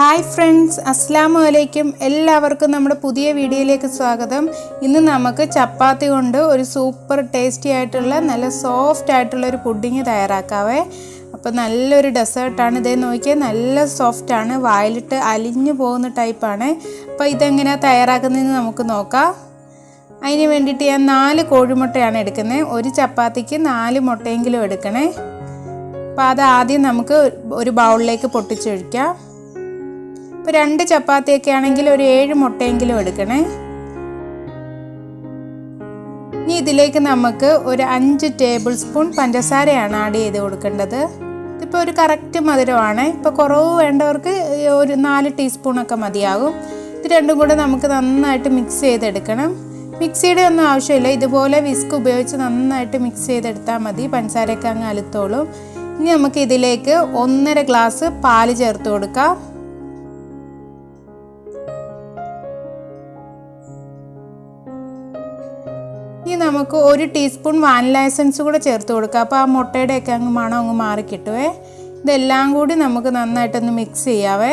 Hi friends അസ്സാം വലൈക്കും എല്ലാവർക്കും നമ്മുടെ പുതിയ വീഡിയോയിലേക്ക് സ്വാഗതം. ഇന്ന് നമുക്ക് ചപ്പാത്തി കൊണ്ട് ഒരു സൂപ്പർ ടേസ്റ്റി ആയിട്ടുള്ള നല്ല സോഫ്റ്റ് ആയിട്ടുള്ള ഒരു പുഡിങ് തയ്യാറാക്കാവേ. അപ്പോൾ നല്ലൊരു ഡെസേർട്ടാണ് ഇതേ നോക്കിയാൽ നല്ല സോഫ്റ്റാണ് വായിലിട്ട് അലിഞ്ഞു പോകുന്ന ടൈപ്പാണ് അപ്പോൾ ഇതെങ്ങനെയാണ് തയ്യാറാക്കുന്നതെന്ന് നമുക്ക് നോക്കാം. അതിന് വേണ്ടിയിട്ട് ഞാൻ നാല് കോഴിമുട്ടയാണ് എടുക്കുന്നത് ഒരു ചപ്പാത്തിക്ക് നാല് മുട്ടയെങ്കിലും എടുക്കണേ. അപ്പോൾ അത് ആദ്യം നമുക്ക് ഒരു ബൗളിലേക്ക് പൊട്ടിച്ചൊഴിക്കാം. ഇപ്പോൾ രണ്ട് ചപ്പാത്തിയൊക്കെ ആണെങ്കിൽ ഒരു ഏഴ് മുട്ടയെങ്കിലും എടുക്കണേ. ഇനി ഇതിലേക്ക് നമുക്ക് ഒരു അഞ്ച് ടേബിൾ സ്പൂൺ പഞ്ചസാരയാണ് ആഡ് ചെയ്ത് കൊടുക്കേണ്ടത്. ഇതിപ്പോൾ ഒരു കറക്റ്റ് മധുരമാണ്. ഇപ്പോൾ കുറവ് വേണ്ടവർക്ക് ഒരു നാല് ടീസ്പൂണൊക്കെ മതിയാകും. ഇത് രണ്ടും കൂടെ നമുക്ക് നന്നായിട്ട് മിക്സ് ചെയ്തെടുക്കണം. മിക്സിയുടെ ഒന്നും ആവശ്യമില്ല. ഇതുപോലെ വിസ്ക് ഉപയോഗിച്ച് നന്നായിട്ട് മിക്സ് ചെയ്തെടുത്താൽ മതി. പഞ്ചസാരയൊക്കെ അങ്ങ് അലുത്തോളും. ഇനി നമുക്ക് ഇതിലേക്ക് ഒന്നര ഗ്ലാസ് പാൽ ചേർത്ത് കൊടുക്കാം. ഇനി നമുക്ക് ഒരു ടീസ്പൂൺ വാനില എസൻസ് കൂടെ ചേർത്ത് കൊടുക്കാം. അപ്പോൾ ആ മുട്ടയുടെയൊക്കെ അങ്ങ് മണം അങ്ങ് മാറി കിട്ടുവേ. ഇതെല്ലാം കൂടി നമുക്ക് നന്നായിട്ടൊന്ന് മിക്സ് ചെയ്യാവേ.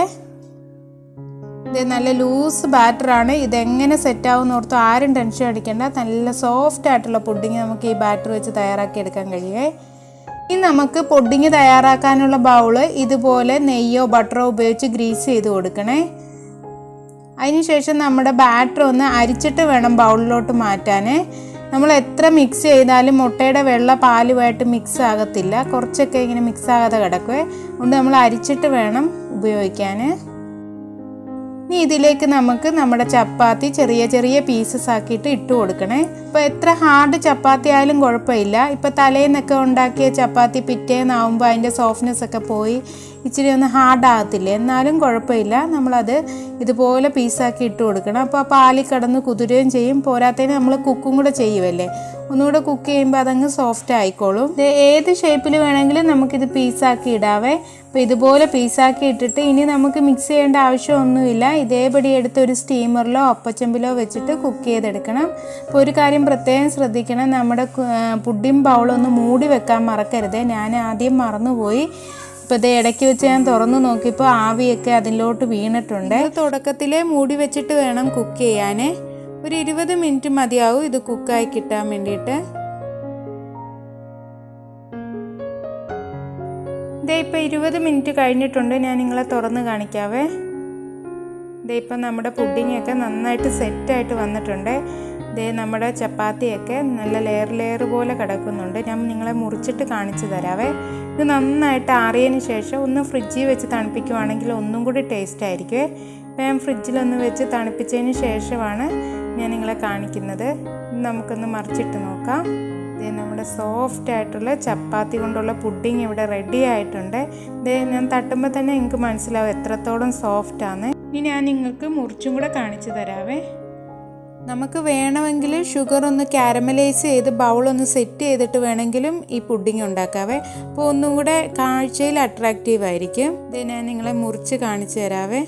ഇത് നല്ല ലൂസ് ബാറ്ററാണ് ഇതെങ്ങനെ സെറ്റ് ആവും ഓർത്ത് ആരും ടെൻഷൻ അടിക്കേണ്ട. നല്ല സോഫ്റ്റ് ആയിട്ടുള്ള പുഡിങ് നമുക്ക് ഈ ബാറ്റർ വെച്ച് തയ്യാറാക്കി എടുക്കാൻ കഴിയേ ഇനി നമുക്ക് പൊഡിങ് തയ്യാറാക്കാനുള്ള ബൗൾ ഇതുപോലെ നെയ്യോ ബട്ടറോ ഉപയോഗിച്ച് ഗ്രീസ് ചെയ്ത് കൊടുക്കണേ. അതിനുശേഷം നമ്മുടെ ബാറ്റർ ഒന്ന് അരിച്ചിട്ട് വേണം ബൗളിലോട്ട് മാറ്റാൻ. നമ്മൾ എത്ര മിക്സ് ചെയ്താലും മുട്ടയുടെ വെള്ള പാലുമായിട്ട് മിക്സ് ആകത്തില്ല. കുറച്ചൊക്കെ ഇങ്ങനെ മിക്സ് ആകാതെ കിടക്കുവേ. അതുകൊണ്ട് നമ്മൾ അരിച്ചിട്ട് വേണം ഉപയോഗിക്കാൻ. ഇനി ഇതിലേക്ക് നമുക്ക് നമ്മുടെ ചപ്പാത്തി ചെറിയ ചെറിയ പീസസ് ആക്കിയിട്ട് ഇട്ട് കൊടുക്കണേ. ഇപ്പോൾ എത്ര ഹാർഡ് ചപ്പാത്തി ആയാലും കുഴപ്പമില്ല. ഇപ്പോൾ തലേന്നൊക്കെ ഉണ്ടാക്കിയ ചപ്പാത്തി പിറ്റേന്നാവുമ്പോൾ അതിന്റെ സോഫ്റ്റ്നെസ് ഒക്കെ പോയി ഇച്ചിരി ഒന്ന് ഹാർഡ് ആകത്തില്ല. എന്നാലും കുഴപ്പമില്ല. നമ്മളത് ഇതുപോലെ പീസാക്കി ഇട്ട് കൊടുക്കണം. അപ്പോൾ ആ പാലിൽ കിടന്ന് കുതിരുകയും ചെയ്യും. പോരാത്തതിന് നമ്മൾ കുക്കും കൂടെ ചെയ്യുമല്ലേ ഒന്നുകൂടെ കുക്ക് ചെയ്യുമ്പോൾ അതങ്ങ് സോഫ്റ്റ് ആയിക്കോളും. ഇത് ഏത് ഷേപ്പിൽ വേണമെങ്കിലും നമുക്കിത് പീസാക്കി ഇടാവേ. അപ്പോൾ ഇതുപോലെ പീസാക്കി ഇട്ടിട്ട് ഇനി നമുക്ക് മിക്സ് ചെയ്യേണ്ട ആവശ്യമൊന്നുമില്ല. ഇതേപടി എടുത്ത് ഒരു സ്റ്റീമറിലോ ഒപ്പച്ചമ്പിലോ വെച്ചിട്ട് കുക്ക് ചെയ്തെടുക്കണം. അപ്പോൾ ഒരു കാര്യം പ്രത്യേകം ശ്രദ്ധിക്കണം. നമ്മുടെ പുഡിം ബൗളൊന്ന് മൂടി വെക്കാൻ മറക്കരുത്. ഞാൻ ആദ്യം മറന്നുപോയി. ഇപ്പോൾ ഇത് ഇടയ്ക്ക് വെച്ച് ഞാൻ തുറന്നു നോക്കിയപ്പോൾ ആവിയൊക്കെ അതിലോട്ട് വീണിട്ടുണ്ട്. തുടക്കത്തിലേ മൂടി വെച്ചിട്ട് വേണം കുക്ക് ചെയ്യാൻ ഒരു ഇരുപത് മിനിറ്റ് മതിയാവും ഇത് കുക്കായി കിട്ടാൻ വേണ്ടിയിട്ട്. ഇതേ ഇപ്പോൾ ഇരുപത് മിനിറ്റ് കഴിഞ്ഞിട്ടുണ്ട്. ഞാൻ നിങ്ങളെ തുറന്ന് കാണിക്കാവേ. ഇതേ ഇപ്പം നമ്മുടെ പുഡിങ്ങൊക്കെ നന്നായിട്ട് സെറ്റായിട്ട് വന്നിട്ടുണ്ട്. ഇതേ നമ്മുടെ ചപ്പാത്തിയൊക്കെ നല്ല ലെയർ ലെയർ പോലെ കിടക്കുന്നുണ്ട്. ഞാൻ നിങ്ങളെ മുറിച്ചിട്ട് കാണിച്ചു തരാവേ. ഇത് നന്നായിട്ട് ആറിയതിന് ശേഷം ഒന്ന് ഫ്രിഡ്ജിൽ വെച്ച് തണുപ്പിക്കുവാണെങ്കിൽ ഒന്നും കൂടി ടേസ്റ്റ് ആയിരിക്കും ഇപ്പം ഞാൻ ഫ്രിഡ്ജിലൊന്ന് വെച്ച് തണുപ്പിച്ചതിന് ശേഷമാണ് ഞാൻ നിങ്ങളെ കാണിക്കുന്നത്. നമുക്കൊന്ന് മറിച്ചിട്ട് നോക്കാം. ഇത് നമ്മുടെ സോഫ്റ്റ് ആയിട്ടുള്ള ചപ്പാത്തി കൊണ്ടുള്ള പുഡിങ് ഇവിടെ റെഡി ആയിട്ടുണ്ട്. ഇത് ഞാൻ തട്ടുമ്പോൾ തന്നെ നിങ്ങൾക്ക് മനസ്സിലാവും എത്രത്തോളം സോഫ്റ്റ് ആണ്. ഇനി ഞാൻ നിങ്ങൾക്ക് മുറിച്ചും കൂടെ കാണിച്ചു തരാവേ. നമുക്ക് വേണമെങ്കിൽ ഷുഗർ ഒന്ന് കാരമലൈസ് ചെയ്ത് ബൗളൊന്ന് സെറ്റ് ചെയ്തിട്ട് വേണമെങ്കിലും ഈ പുഡിങ് ഉണ്ടാക്കാവേ. അപ്പോൾ ഒന്നും കൂടെ കാഴ്ചയിൽ അട്രാക്റ്റീവ് ആയിരിക്കും. ഇത് ഞാൻ നിങ്ങളെ മുറിച്ച് കാണിച്ചു തരാവേ.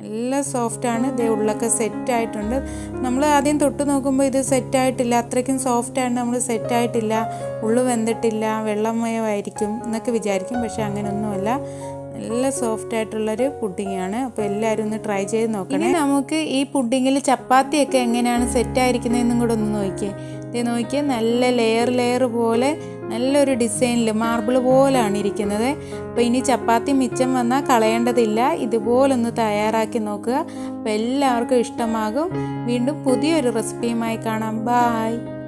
നല്ല സോഫ്റ്റാണ് ഇത് ഉള്ളൊക്കെ സെറ്റ് ആയിട്ടുണ്ട്. നമ്മൾ ആദ്യം തൊട്ട് നോക്കുമ്പോൾ ഇത് സെറ്റ് ആയിട്ടില്ല. അത്രയ്ക്കും ആണ്. നമ്മൾ സെറ്റ് ആയിട്ടില്ല. ഉള്ളു വെന്തിട്ടില്ല. വെള്ളമയമായിരിക്കും എന്നൊക്കെ വിചാരിക്കും. പക്ഷെ അങ്ങനെയൊന്നുമല്ല നല്ല സോഫ്റ്റ് ആയിട്ടുള്ളൊരു പുഡിങ്ങാണ് അപ്പോൾ എല്ലാവരും ഒന്ന് ട്രൈ ചെയ്ത് നോക്കണേ. നമുക്ക് ഈ പുഡിങ്ങിൽ ചപ്പാത്തിയൊക്കെ എങ്ങനെയാണ് സെറ്റ് ആയിരിക്കുന്നതെന്നും കൂടെ ഒന്ന് നോക്കിയേ. ഇത് നോക്കിയാൽ നല്ല ലെയർ ലെയർ പോലെ നല്ലൊരു ഡിസൈനിൽ മാർബിൾ പോലാണ് ഇരിക്കുന്നത്. അപ്പോൾ ഇനി ചപ്പാത്തി മിച്ചം വന്നാൽ കളയേണ്ടതില്ല. ഇതുപോലൊന്ന് തയ്യാറാക്കി നോക്കുക. അപ്പോൾ എല്ലാവർക്കും ഇഷ്ടമാകും. വീണ്ടും പുതിയൊരു റെസിപ്പിയുമായി കാണാം. ബായ്